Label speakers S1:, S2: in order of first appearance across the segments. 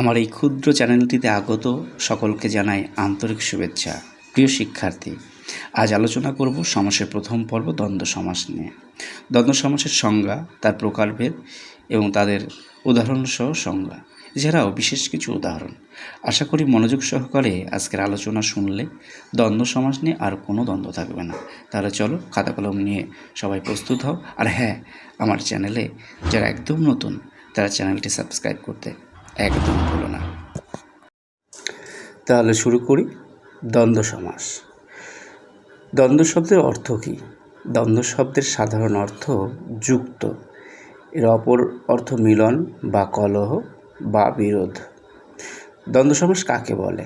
S1: আমার এই ক্ষুদ্র চ্যানেলটিতে আগত সকলকে জানাই আন্তরিক শুভেচ্ছা। প্রিয় শিক্ষার্থী, আজ আলোচনা করব সমাসের প্রথম পর্ব দ্বন্দ্ব সমাস নিয়ে। দ্বন্দ্ব সমাসের সংজ্ঞা, তার প্রকারভেদ এবং তাদের উদাহরণসহ সংজ্ঞা। এছাড়াও বিশেষ কিছু উদাহরণ। আশা করি মনোযোগ সহকারে আজকের আলোচনা শুনলে দ্বন্দ্ব সমাস নিয়ে আর কোনো দ্বন্দ্ব থাকবে না। তাহলে চলো খাতা কলম নিয়ে সবাই প্রস্তুত হও। আর হ্যাঁ আমার চ্যানেলে যারা একদম নতুন, তারা চ্যানেলটি সাবস্ক্রাইব করতে একদম ভুলো না। তাহলে শুরু করি। দ্বন্দ্ব সমাস। দ্বন্দ্ব শব্দের অর্থ কী? দ্বন্দ্ব শব্দের সাধারণ অর্থ যুক্ত। এর অপর অর্থ মিলন বা কলহ বা বিরোধ। দ্বন্দ্ব সমাস কাকে বলে?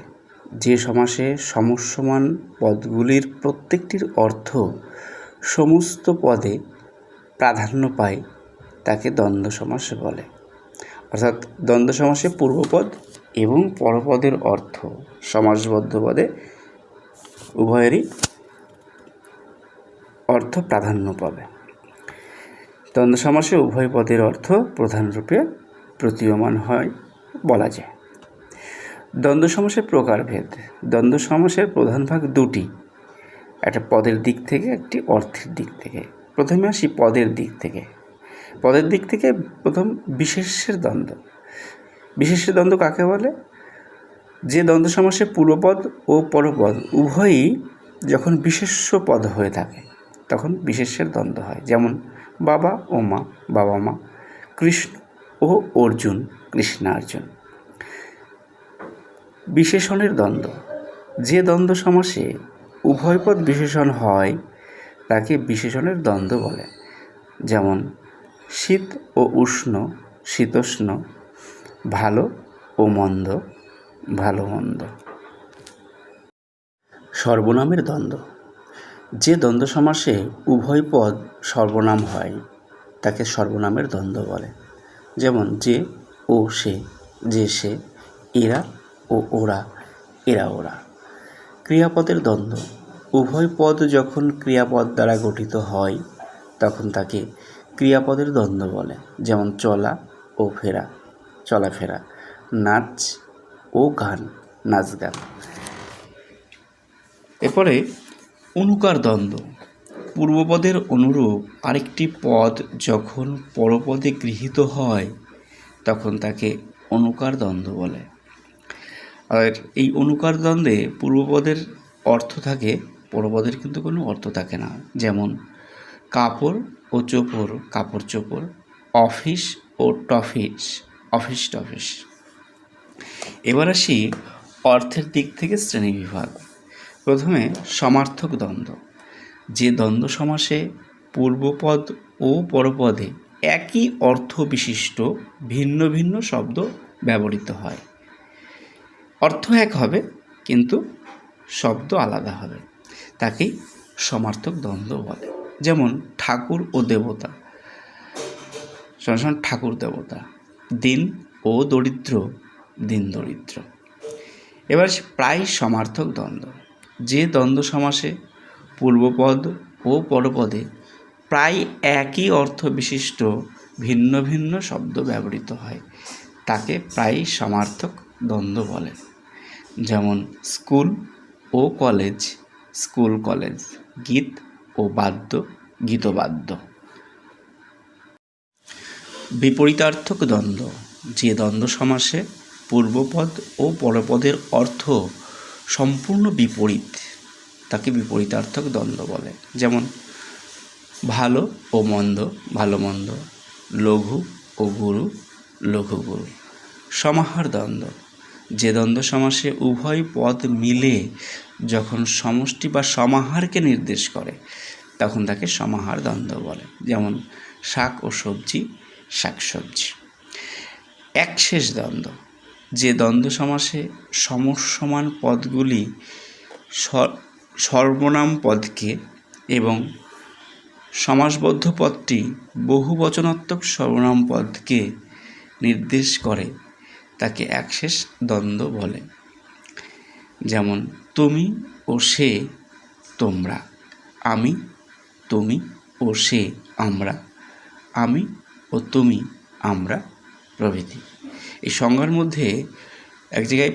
S1: যে সমাসে সমস্যমান পদগুলির প্রত্যেকটির অর্থ সমস্ত পদে প্রাধান্য পায়, তাকে দ্বন্দ্ব সমাস বলে। অর্থাৎ দ্বন্দ্ব সমাসে পূর্বপদ এবং পরপদের অর্থ সমাসবদ্ধ পদে উভয়েরই অর্থ প্রাধান্য পাবে। দ্বন্দ্ব সমাসে উভয় পদের অর্থ প্রধানরূপে প্রতীয়মান হয় বলা যায়। দ্বন্দ্ব সমাসের প্রকারভেদ দ্বন্দ্ব সমাসের প্রধান ভাগ দুটি। একটা পদের দিক থেকে, একটি অর্থের দিক থেকে। প্রথমে আসি পদের দিক থেকে। পদের দিক থেকে প্রথম বিশেষের দ্বন্দ্ব। বিশেষের দ্বন্দ্ব কাকে বলে? যে দ্বন্দ্ব সমাসে পূর্বপদ ও পরপদ উভয়ই যখন বিশেষ্য পদ হয়ে থাকে, তখন বিশেষের দ্বন্দ্ব হয়। যেমন বাবা ও মা, বাবা মা, কৃষ্ণ ও অর্জুন কৃষ্ণার্জুন বিশেষণের দ্বন্দ্ব। যে দ্বন্দ্ব সমাসে উভয় পদ বিশেষণ হয়, তাকে বিশেষণের দ্বন্দ্ব বলে। যেমন শীত ও উষ্ণ, শীতোষ্ণ, ভালো ও মন্দ, ভালো মন্দ। সর্বনামের দ্বন্দ্ব। যে দ্বন্দ্ব সমাসে উভয় পদ সর্বনাম হয়, তাকে সর্বনামের দ্বন্দ্ব বলে। যেমন যে ও সে, যে সে, এরা ও ওরা, এরা ওরা। ক্রিয়াপদের দ্বন্দ্ব। উভয় পদ যখন ক্রিয়াপদ দ্বারা গঠিত হয়, তখন তাকে ক্রিয়াপদের দ্বন্দ্ব বলে, যেমন চলা ও ফেরা, চলাফেরা, নাচ ও গান, নাচ গান। এরপরে অনুকার দ্বন্দ্ব। পূর্বপদের অনুরূপ আরেকটি পদ যখন পরপদে গৃহীত হয়, তখন তাকে অনুকার দ্বন্দ্ব বলে। আর এই অনুকার দ্বন্দ্বে পূর্বপদের অর্থ থাকে, পরপদের কিন্তু কোনো অর্থ থাকে না। যেমন কাপড় ও চোপড় কাপড় চোপড় অফিস ও টফিস, অফিস টফিস। এবার আসি অর্থের দিক থেকে শ্রেণি বিভাগ। প্রথমে সমার্থক দ্বন্দ্ব। যে দ্বন্দ্ব সমাসে পূর্বপদ ও পরপদে একই অর্থ বিশিষ্ট ভিন্ন ভিন্ন শব্দ ব্যবহৃত হয়। অর্থ এক হবে, কিন্তু শব্দ আলাদা হবে। তাকেই সমার্থক দ্বন্দ্ব বলে। যেমন ঠাকুর ও দেবতা। সমান ঠাকুর, দেবতা। দিন ও দরিদ্র, দিন দরিদ্র। এবার প্রায় সমার্থক দ্বন্দ্ব। যে দ্বন্দ্ব সমাসে পূর্বপদ ও পরপদে প্রায় একই অর্থ বিশিষ্ট, ভিন্ন ভিন্ন শব্দ ব্যবহৃত হয়, তাকে প্রায় সমার্থক দ্বন্দ্ব বলে। যেমন স্কুল ও কলেজ, স্কুল, কলেজ, গীত ও বাদ্য, গীতবাদ্য। বিপরীতার্থক দ্বন্দ্ব, যে দ্বন্দ্ব সমাসে পূর্বপদ ও পরপদের অর্থ সম্পূর্ণ বিপরীত, তাকে বিপরীতার্থক দ্বন্দ্ব বলে। যেমন, ভালো ও মন্দ, ভালো মন্দ, লঘু ও গুরু, লঘু গুরু। সমাহার দ্বন্দ্ব, যে দ্বন্দ্ব সমাসে উভয় পদ মিলে যখন সমষ্টি বা সমাহারকে নির্দেশ করে, তখন তাকে সমাহার দ্বন্দ্ব বলে। যেমন শাক ও সবজি, শাক সবজি। একশেষ দ্বন্দ্ব। যে দ্বন্দ্ব সমাসে সমসমান পদগুলি সর্বনাম পদকে এবং সমাসবদ্ধ পদটি বহুবচনাত্মক সর্বনাম পদকে নির্দেশ করে, তাকে একশেষ দ্বন্দ্ব বলে। যেমন তুমি ও সে তোমরা। আমি, তুমি ও সে আমরা। আমি ও তুমি আমরা প্রভৃতি। এই সংজ্ঞার মধ্যে এক জায়গায়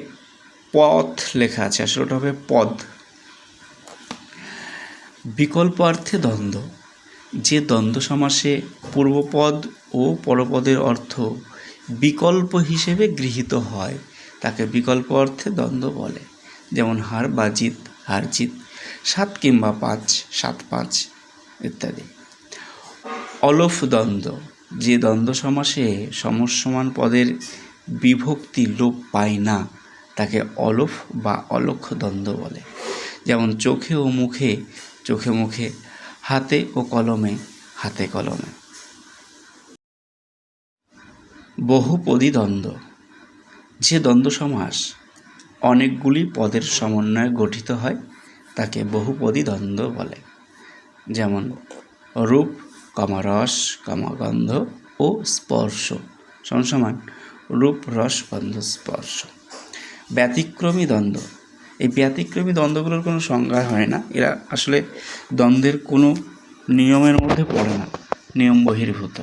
S1: পথ লেখা আছে, আসলে ওটা হবে পদ। বিকল্পার্থে দ্বন্দ্ব। যে দ্বন্দ্ব সমাসে পূর্বপদ ও পরপদের অর্থ বিকল্প হিসেবে গৃহীত হয়, তাকে বিকল্প অর্থে দ্বন্দ্ব বলে। যেমন হার বা জিত, হার জিত, সাত কিংবা পাঁচ, সাত পাঁচ ইত্যাদি। অলফ দ্বন্দ্ব, যে দ্বন্দ্ব সমাসে সমসমান পদের বিভক্তি লোপ পায় না, তাকে অলফ বা অলক্ষ দ্বন্দ্ব বলে। যেমন চোখে ও মুখে, চোখে মুখে, হাতে ও কলমে, হাতে কলমে। বহুপদী দ্বন্দ্ব, যে দ্বন্দ্ব সমাস অনেকগুলি পদের সমন্বয়ে গঠিত হয়, তাকে বহুপদী দ্বন্দ্ব বলে। যেমন রূপ কমা রস কমা গন্ধ ও স্পর্শ। সমান সমান রূপ, রস, গন্ধ, স্পর্শ। ব্যতিক্রমী দ্বন্দ্ব। এই ব্যতিক্রমী দ্বন্দ্বগুলোর কোনো সংজ্ঞা হয় না। এরা আসলে দ্বন্দ্বের কোনো নিয়মের মধ্যে পড়ে না, নিয়ম বহির্ভূত।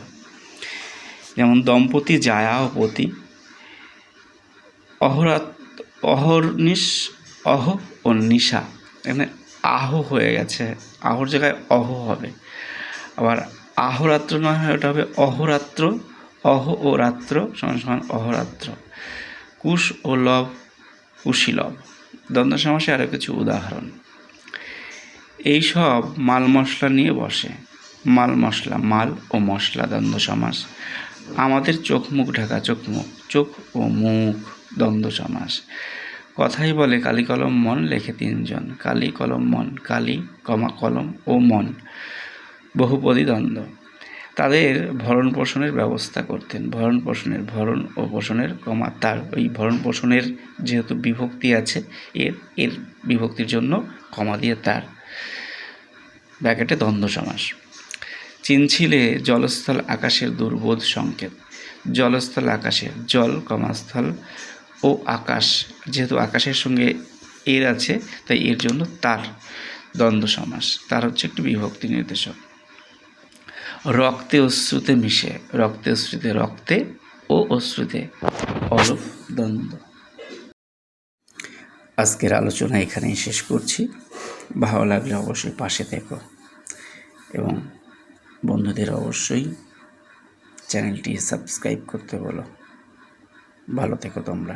S1: যেমন দম্পতি জায়া ও পতি। অহরাত অহর্নিশ, অহ ও নিশা। এখানে আহ হয়ে গেছে। আহর জায়গায় অহ হবে। আবার আহরাত্র নয় হয়, ওটা হবে অহরাত্র। অহ ও রাত্র সমান সমান অহরাত্র। কুশ ও লব কুশীলব দ্বন্দ্ব সমাসে আরও কিছু উদাহরণ। এই সব মাল মশলা নিয়ে বসে। মাল মশলা, মাল ও মশলা দ্বন্দ্ব সমাস। আমাদের চোখ মুখ ঢাকা, চোখ মুখ, চোখ ও মুখ। দ্বন্দ্ব সমাস। কথাই বলে কালি কলম মন লেখে তিনজন। কালি কলম মন, কালি কমা কলম ও মন। বহুপদী দ্বন্দ্ব। তাদের ভরণ পোষণের ব্যবস্থা করতেন। ভরণ পোষণের, ভরণ ও পোষণের কমা তার। ওই ভরণ পোষণের যেহেতু বিভক্তি আছে, এর এর বিভক্তির জন্য কমা দিয়ে তার। ব্যাকেটে দ্বন্দ্ব সমাস। চিনছিলে জলস্থল আকাশের দুর্বোধ সংকেত। জলস্থল আকাশের, জল কমাস্থল ও আকাশ। যেহেতু আকাশের সঙ্গে এর আছে, তাই এর জন্য তার দ্বন্দ্ব সমাস। তার হচ্ছে একটি বিভক্তি নির্দেশক। রক্তে অশ্রুতে মিশে। রক্তে অশ্রুতে রক্তে ও অশ্রুতে অলপ দ্বন্দ্ব। আজকের আলোচনা এখানেই শেষ করছি। ভালো লাগলে অবশ্যই পাশে থেকো এবং বন্ধুদের অবশ্যই চ্যানেলটি সাবস্ক্রাইব করতে বলো। ভালো থেকো তোমরা